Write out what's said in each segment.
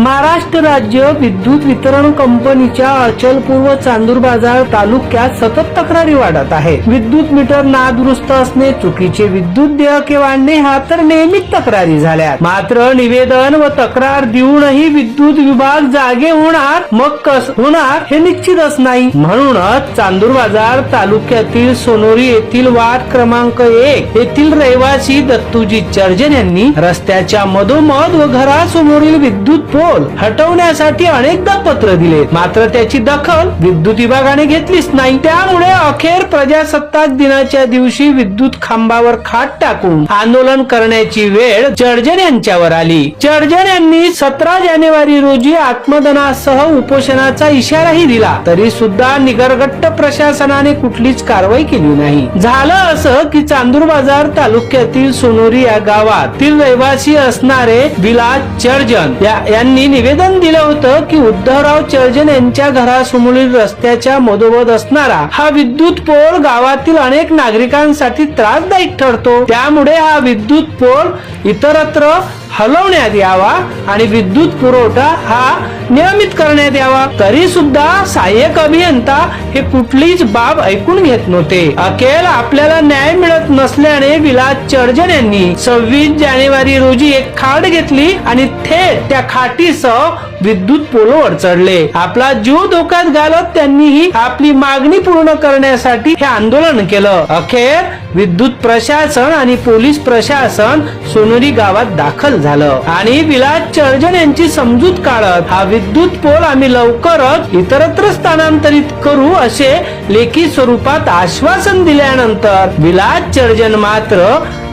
महाराष्ट्र राज्य विद्युत वितरण कंपनीच्या अचलपूर्व चांदूर बाजार तालुक्यात सतत तक्रारी वाढत आहे. विद्युत मीटर नादुरुस्त असणे चुकीचे विद्युत देयके वाढणे हा तर नेहमीच तक्रारी झाल्या मात्र निवेदन व तक्रार देऊनही विद्युत विभाग जागे होणार मग कस होणार हे निश्चितच नाही. म्हणूनच चांदूर बाजार तालुक्यातील सोनोरी येथील वार्ड क्रमांक एक येथील रहिवासी दत्तूजी चर्जन यांनी रस्त्याच्या मधोमध व घरासमोरील विद्युत पोल हटवण्यासाठी अनेकदा पत्र दिले. मात्र त्याची दखल विद्युत विभागाने घेतलीच नाही. त्यामुळे अखेर प्रजासत्ताक दिनाच्या दिवशी विद्युत खांबावर खाट टाकून आंदोलन करण्याची वेळ चर्जन यांच्यावर आली. चर्जन यांनी सतरा जानेवारी रोजी आत्मदनासह उपोषणाचा इशाराही दिला. तरी सुद्धा निगरगट्ट प्रशासनाने कुठलीच कारवाई केली नाही. झालं असं की चांदूर बाजार तालुक्यातील सोनोरी या गावातील रहिवासी असणारे विलास चर्जन यांनी यांनी निवेदन दिलं होतं की उद्धवराव चर्जन यांच्या घरासमोरील रस्त्याच्या मधोमध असणारा हा विद्युत पोल गावातील अनेक नागरिकांसाठी त्रासदायक ठरतो. त्यामुळे हा विद्युत पोल इतरत्र हलवण्यात यावा आणि विद्युत पुरवठा हा नियमित करण्यात यावा. तरी सुद्धा सहाय्यक अभियंता हे कुठलीच बाब ऐकून घेत नव्हते. अखेर आपल्याला न्याय मिळत नसल्याने विलास चर्जन यांनी सव्वीस जानेवारी रोजी एक खाट घेतली आणि थेट त्या खाटीसह विद्युत पोलोवर चढले आपला जीव धोक्यात घालत त्यांनीही आपली मागणी पूर्ण करण्यासाठी हे आंदोलन केलं. अखेर विद्युत प्रशासन आणि पोलीस प्रशासन सोनोरी गावात दाखल झालं. आणि विलास चर्जन यांची समजूत काढत हा विद्युत पोल आम्ही लवकरच इतरत्र स्थानांतरित करू असे लेखी स्वरूपात आश्वासन दिल्यानंतर विलास चर्जन मात्र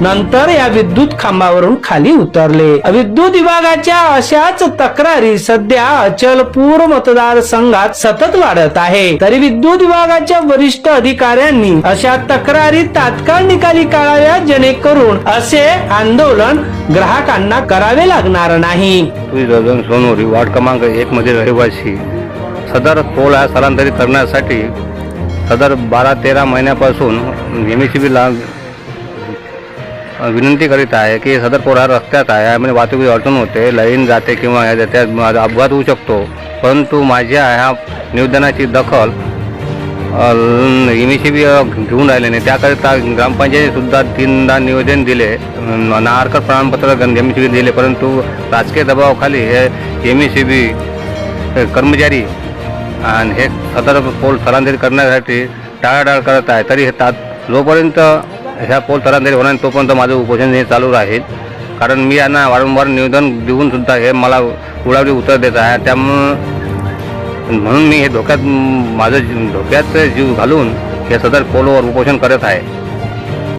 नंतर या विद्युत खांबावरून खाली उतरले. विद्युत विभागाच्या अशाच तक्रारी सध्या अचलपूर मतदारसंघात सतत वाढत आहे. तरी विद्युत विभागाच्या वरिष्ठ अधिकाऱ्यांनी अशा तक्रारी तात्काळ निकाली काढाव्या जेणेकरून असे आंदोलन ग्राहकांना करावे लागणार नाही. सोनोरी वार्ड क्रमांक एक मध्ये रहिवासी सदर पोल हा स्थलांतरित करण्यासाठी सदर बारा तेरा महिन्यापासून एम एस बीला विनंती करीत आहे की सदर पोरा हा रस्त्यात आहे. म्हणजे वाहतुकीची अडचण होते लाईन जाते किंवा या- त्यात माझा अपघात होऊ शकतो. परंतु माझ्या ह्या निवेदनाची दखल एम एस बी घेऊन राहिले नाही. त्याकरिता ग्रामपंचायतीसुद्धा तीनदा निवेदन दिले. न- नाहरकर प्रमाणपत्र एम सी बी दिले. परंतु राजकीय दबावाखाली हे एम एस बी कर्मचारी आणि हे सदर पोल स्थलांतरित करण्यासाठी टाळाटाळ करत आहे. तरी हे तात जोपर्यंत ह्या पोल स्थलांतरित होणार नाही, तोपर्यंत माझं उपोषण हे चालू राहील. कारण मी यांना वारंवार निवेदन देऊनसुद्धा हे मला उडावली उत्तर देत आहे. त्यामुळं म्हणून मी हे धोक्यात माझं जीव- धोक्यात जीव घालून हे सदर पोलवर उपोषण करत आहे.